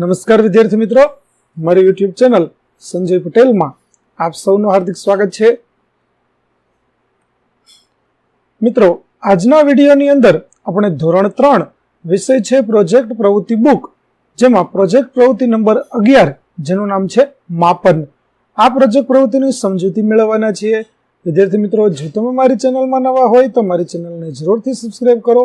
નમસ્કાર વિદ્યાર્થી મિત્રો. મારી યુટ્યુબ ચેનલ સંજય પટેલમાં આપ સૌનું હાર્દિક સ્વાગત છે. મિત્રો, આજના વિડીયોની અંદર આપણે ધોરણ ત્રણ વિષય છે પ્રોજેક્ટ પ્રવૃત્તિ બુક, જેમાં પ્રોજેક્ટ પ્રવૃત્તિ નંબર અગિયાર, જેનું નામ છે માપન. આ પ્રોજેક્ટ પ્રવૃત્તિની સમજૂતી મેળવવાના છીએ. વિદ્યાર્થી મિત્રો, જો તમે મારી ચેનલમાં નવા હોય તો મારી ચેનલને જરૂરથી સબસ્ક્રાઈબ કરો.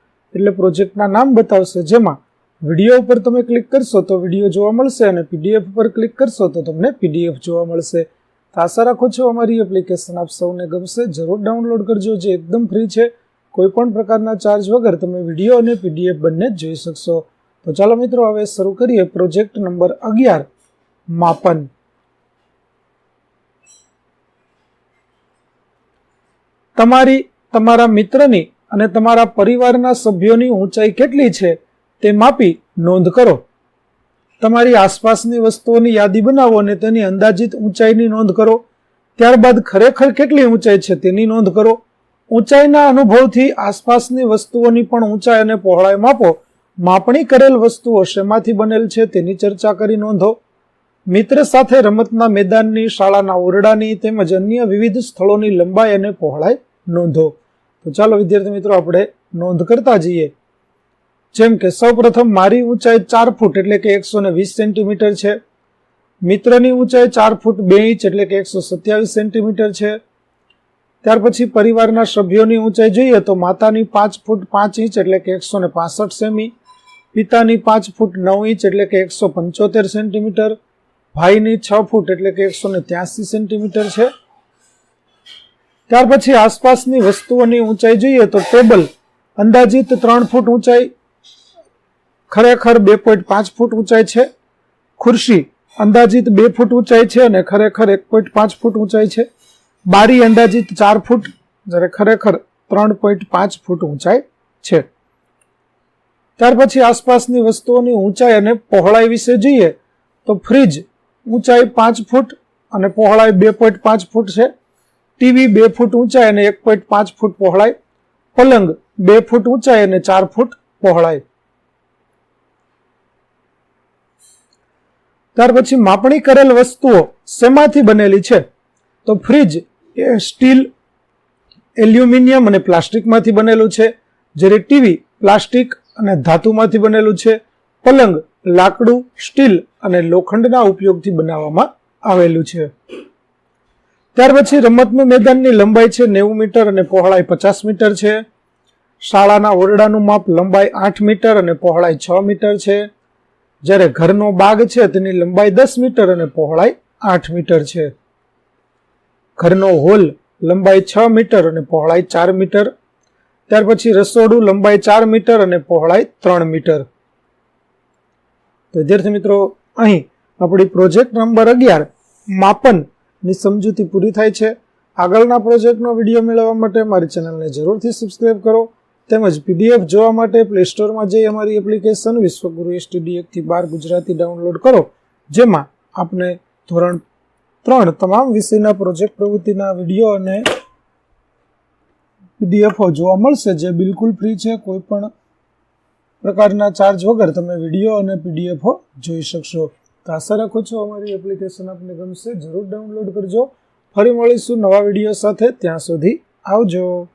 એટલે પ્રોજેક્ટના નામ બતાવશે. જેમાં વીડિયો ઉપર તમે ક્લિક કરશો તો વીડિયો જોવા મળશે અને પીડીએફ ઉપર ક્લિક કરશો તો તમને પીડીએફ જોવા મળશે. તો આશા રાખો છો અમારી એપ્લિકેશન આપ સૌને ગમશે. જરૂર ડાઉનલોડ કરજો, જે એકદમ ફ્રી છે. કોઈ પણ પ્રકારના ચાર્જ વગર તમે વીડિયો અને પીડીએફ બંને જ જોઈ શકશો. તો ચાલો મિત્રો, હવે શરૂ કરીએ પ્રોજેક્ટ નંબર અગિયાર, માપન. તમારી, તમારા મિત્રની અને તમારા પરિવારના સભ્યોની ઊંચાઈ કેટલી છે તે માપી નોંધ કરો. તમારી આસપાસની વસ્તુઓની યાદી બનાવો અને તેની અંદાજિત ઊંચાઈની નોંધ કરો. ત્યારબાદ ખરેખર કેટલી ઊંચાઈ છે તેની નોંધ કરો. ઊંચાઈના અનુભવથી આસપાસની વસ્તુઓની પણ ઊંચાઈ અને પહોળાઈ માપો. માપણી કરેલ વસ્તુઓ શેમાંથી બનેલ છે તેની ચર્ચા કરી નોંધો. મિત્ર સાથે રમતના મેદાનની, શાળાના ઓરડાની તેમજ અન્ય વિવિધ સ્થળોની લંબાઈ અને પહોળાઈ નોંધો. તો ચાલો વિદ્યાર્થી મિત્રો, આપણે નોંધ કરતા જઈએ. જેમ કે સૌપ્રથમ મારી ઊંચાઈ ચાર ફૂટ એટલે કે એકસો ને વીસ સેન્ટીમીટર છે. મિત્રની ઊંચાઈ ચાર ફૂટ બે ઇંચ એટલે કે એકસો સત્યાવીસ સેન્ટીમીટર છે. ત્યાર પછી પરિવારના સભ્યોની ઊંચાઈ જોઈએ તો માતાની પાંચ ફૂટ પાંચ ઇંચ એટલે કે એકસો ને પાસઠ સેમી, પિતાની પાંચ ફૂટ નવ ઇંચ એટલે કે એકસો પંચોતેર સેન્ટીમીટર, ભાઈની છ ફૂટ એટલે કે એકસો ને ત્યાસી સેન્ટીમીટર છે. ત્યાર પછી આસપાસની વસ્તુઓની ઊંચાઈ જોઈએ તો ટેબલ અંદાજિત ત્રણ ફૂટ ઊંચાઈ, ખરેખર બે પોઈન્ટ પાંચ ફૂટ ઊંચાઈ છે. ખુરશી અંદાજિત બે ફૂટ ઊંચાઈ છે અને ખરેખર એક પોઈન્ટ પાંચ ફૂટ ઊંચાઈ છે. બારી અંદાજિત ચાર ફૂટ, જ્યારે ખરેખર ત્રણ પોઈન્ટ પાંચ ફૂટ ઊંચાઈ છે. ત્યાર પછી આસપાસની વસ્તુઓની ઊંચાઈ અને પહોળાઈ વિશે જોઈએ તો ફ્રીજ ઊંચાઈ પાંચ ફૂટ અને પહોળાઈ બે પોઈન્ટ પાંચ ફૂટ છે. ટીવી બે ફૂટ ઊંચાઈ અને એક પોઈન્ટ પાંચ ફૂટ પહોળાઈ. પલંગ બે ફૂટ ઊંચાઈ અને ચાર ફૂટ પહોળાઈ. ત્યાર પછી માપણી કરેલ વસ્તુઓ શેમાંથી બનેલી છે? તો ફ્રીજ એ સ્ટીલ, એલ્યુમિનિયમ અને પ્લાસ્ટિકમાંથી બનેલું છે, જ્યારે ટીવી પ્લાસ્ટિક અને ધાતુમાંથી બનેલું છે. પલંગ લાકડું, સ્ટીલ અને લોખંડના ઉપયોગથી બનાવવામાં આવેલું છે. ત્યાર પછી રમતનું મેદાનની લંબાઈ છે નેવું મીટર અને પહોળાઈ પચાસ મીટર છે. શાળાના ઓરડાનું માપ લંબાઈ આઠ મીટર અને પહોળાઈ છ મીટર છે. જ્યારે ઘરનો બાગ છે તેની લંબાઈ દસ મીટર અને પહોળાઈ આઠ મીટર છે. ઘરનો હોલ લંબાઈ છ મીટર અને પહોળાઈ ચાર મીટર. ત્યાર પછી રસોડું લંબાઈ ચાર મીટર અને પહોળાઈ ત્રણ મીટર. તો વિદ્યાર્થી મિત્રો, અહીં આપણી પ્રોજેક્ટ નંબર અગિયાર, માપન ની સમજૂતી પૂરી થાય છે. આગળના પ્રોજેક્ટનો વીડિયો મેળવવા માટે મારી ચેનલને જરૂરથી સબસ્ક્રાઇબ કરો. તેમજ પીડીએફ જોવા માટે પ્લે સ્ટોરમાં જઈ અમારી એપ્લિકેશન વિશ્વગુરુ એસટીડી એકથી બાર ગુજરાતી ડાઉનલોડ કરો. જેમાં આપને ધોરણ ત્રણ તમામ વિષયના પ્રોજેક્ટ પ્રવૃત્તિના વીડિયો અને પીડીએફો જોવા મળશે. જે બિલકુલ ફ્રી છે. કોઈ પણ પ્રકારના ચાર્જ વગર તમે વીડિયો અને પીડીએફો જોઈ શકશો. તો આશા રાખું છું અમારી એપ્લિકેશન આપને ગમશે. જરૂર ડાઉનલોડ કરજો. ફરી મળીશું નવા વીડિયો સાથે. ત્યાં સુધી આવજો.